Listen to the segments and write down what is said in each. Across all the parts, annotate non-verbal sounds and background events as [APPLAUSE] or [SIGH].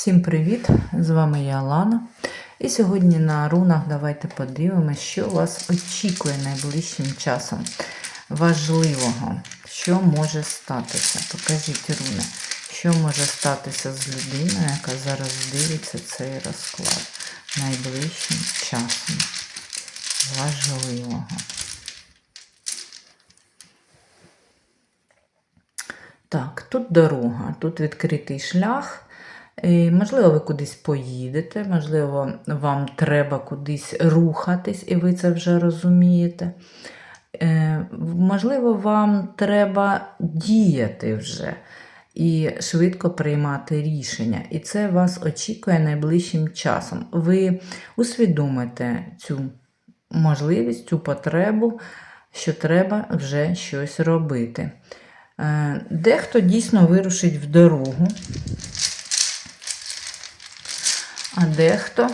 Всім привіт! З вами я Алана. І сьогодні на рунах давайте подивимося, що вас очікує найближчим часом важливого, що може статися. Покажіть руни, що може статися з людиною, яка зараз дивиться цей розклад найближчим часом. Важливого. Так, тут дорога, тут відкритий шлях. І, Можливо, ви кудись поїдете, можливо, вам треба кудись рухатись, і ви це вже розумієте. Е, Можливо, вам треба діяти вже і швидко приймати рішення. І це вас очікує найближчим часом. Ви усвідомите цю можливість, цю потребу, що треба вже щось робити. Е, Дехто дійсно вирушить в дорогу, а дехто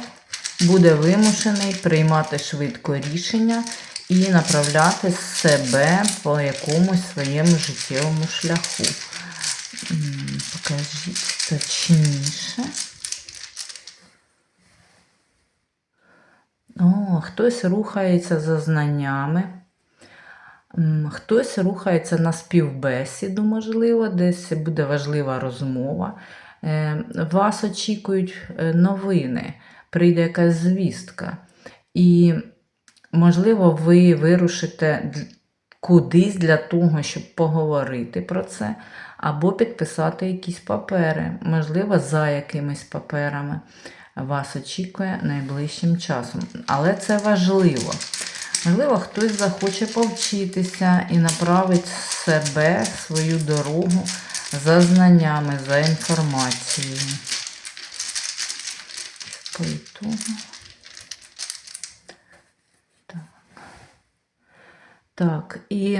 буде вимушений приймати швидко рішення і направляти себе по якомусь своєму життєвому шляху. Покажіть точніше. О, хтось рухається за знаннями. Хтось рухається на співбесіду, можливо, десь буде важлива розмова. Е, Вас очікують е, новини, прийде якась звістка. І, можливо, ви вирушите кудись для того, щоб поговорити про це, або підписати якісь папери, можливо, за якимись паперами. Вас очікує найближчим часом. Але це важливо. Можливо, хтось захоче повчитися і направить себе, свою дорогу за знаннями, за інформацією. По ітогу. Так. і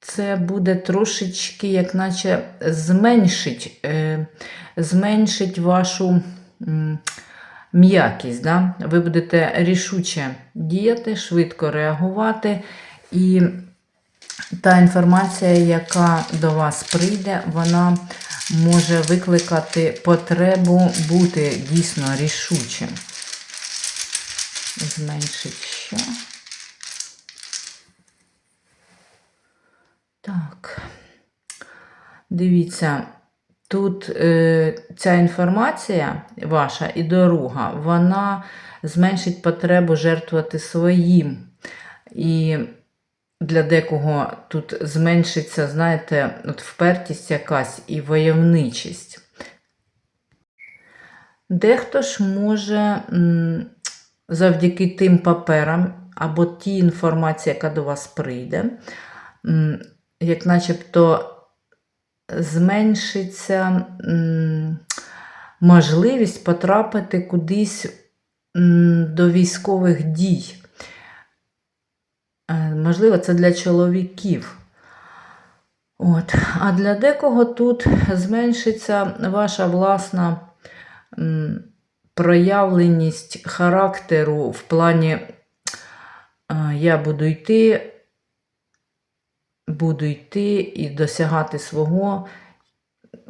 це буде трошечки, як наче зменшить, е, зменшить вашу. м'якість. Да? Ви будете рішуче діяти, швидко реагувати. І та інформація, яка до вас прийде, вона може викликати потребу бути дійсно рішучим. Зменшить що. Так. Дивіться, Тут е, ця інформація ваша і дорога, вона зменшить потребу жертвувати своїм. І для декого тут зменшиться, знаєте, от впертість якась і войовничість. Дехто ж може завдяки тим паперам або тій інформації, яка до вас прийде, як начебто зменшиться можливість потрапити кудись до військових дій. Е, Можливо, це для чоловіків. От. А для декого тут зменшиться ваша власна проявленість характеру в плані е, я буду йти буду йти і досягати свого,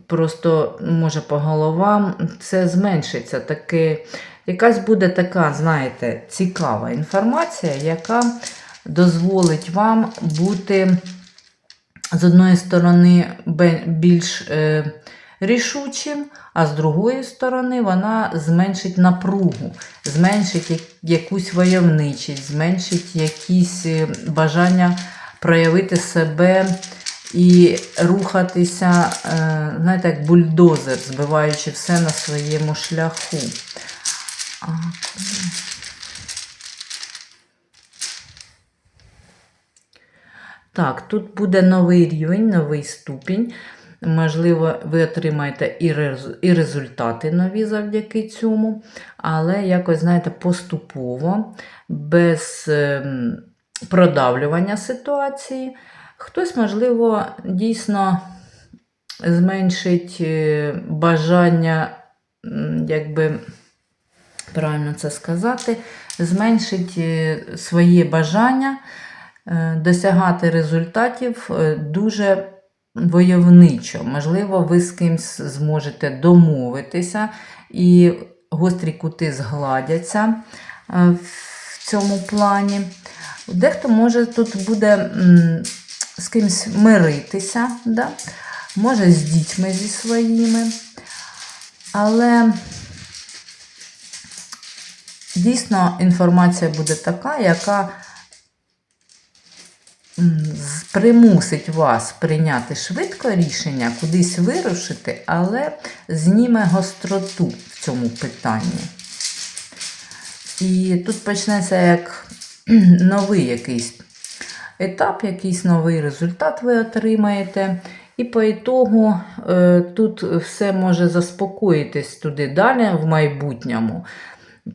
просто, може, по головам, це зменшиться. Таке, якась буде така, знаєте, цікава інформація, яка дозволить вам бути, з одної сторони, більш е, рішучим, а з другої сторони, вона зменшить напругу, зменшить якусь войовничість, зменшить якісь е, бажання проявити себе і рухатися, е, знаєте, як бульдозер, збиваючи все на своєму шляху. А, куди? Так, тут буде новий рівень, новий ступінь. Можливо, ви отримаєте і рез- і результати нові завдяки цьому, але якось, знаєте, поступово, без ем, продавлювання ситуації. Хтось, можливо, дійсно зменшить е, бажання, якби правильно це сказати, зменшить е, своє бажання досягати результатів е, дуже войовничо. Можливо, ви з кимсь зможете домовитися, і гострі кути згладяться е, в цьому плані. Дехто може тут буде з кимсь миритися, да? може з дітьми зі своїми. Але дійсно інформація буде така, яка примусить вас прийняти швидко рішення, кудись вирушити, але зніме гостроту в цьому питанні. І тут почнеться як [CLEARS THROAT] новий якийсь етап, якийсь новий результат ви отримаєте. І по ітогу е, тут все може заспокоїтись туди далі в майбутньому.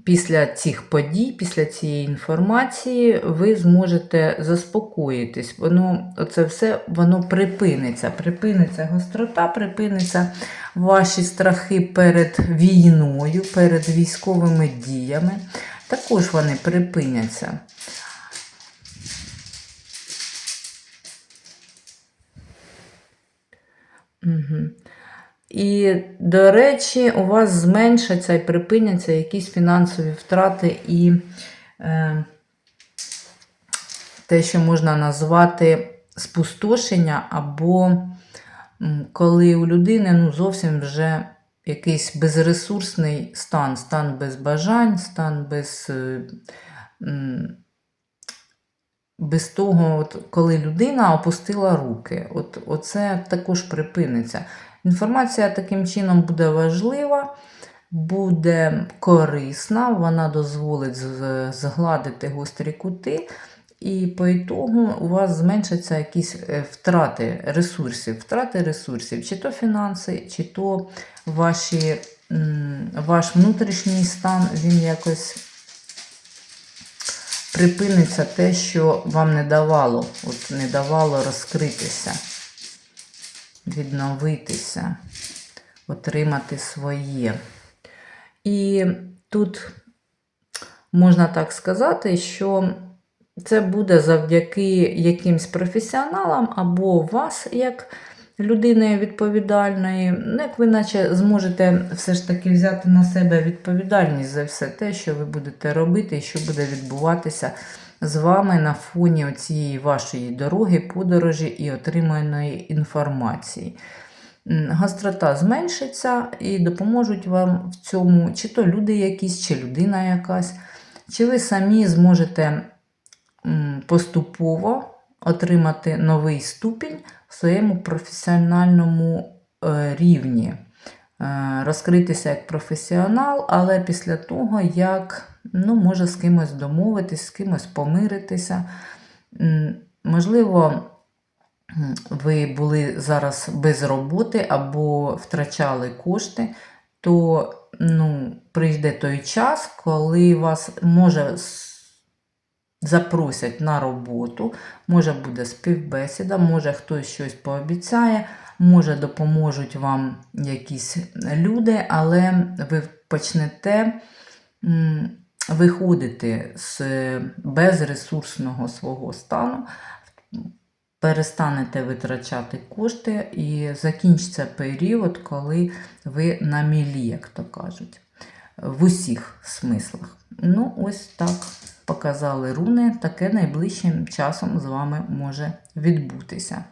Після цих подій, після цієї інформації, ви зможете заспокоїтись. Воно це все воно припиниться. Припиниться гострота, припиниться ваші страхи перед війною, перед військовими діями. Також вони припиняться. Угу. І, до речі, у вас зменшаться і припиняться якісь фінансові втрати і е, те, що можна назвати спустошення, або коли у людини ну, зовсім вже якийсь безресурсний стан, стан без бажань, стан без. е, без того, от, коли людина опустила руки, от, оце також припиниться. Інформація таким чином буде важлива, буде корисна, вона дозволить згладити гострі кути, і по ітогу у вас зменшаться якісь е, втрати ресурсів, втрати ресурсів, чи то фінанси, чи то ваші, ваш внутрішній стан, він якось припиниться те, що вам не давало, от не давало розкритися, відновитися, отримати своє. І тут можна так сказати, що це буде завдяки якимсь професіоналам або вас, як людини відповідальної, ну, як ви наче зможете все ж таки взяти на себе відповідальність за все те, що ви будете робити і що буде відбуватися з вами на фоні цієї вашої дороги, подорожі і отриманої інформації. М, Гострота зменшиться і допоможуть вам в цьому, чи то люди якісь, чи людина якась, чи ви самі зможете поступово отримати новий ступінь в своєму професіональному е, рівні. Е, Розкритися як професіонал, але після того, як ну, може з кимось домовитись, з кимось помиритися. Можливо, ви були зараз без роботи або втрачали кошти, то ну, прийде той час, коли вас може запросять на роботу, може буде співбесіда, може хтось щось пообіцяє, може допоможуть вам якісь люди, але ви почнете виходити з безресурсного свого стану, перестанете витрачати кошти і закінчиться період, коли ви на мілі, як то кажуть, в усіх смислах. Ну, ось так показали руни, таке найближчим часом з вами може відбутися.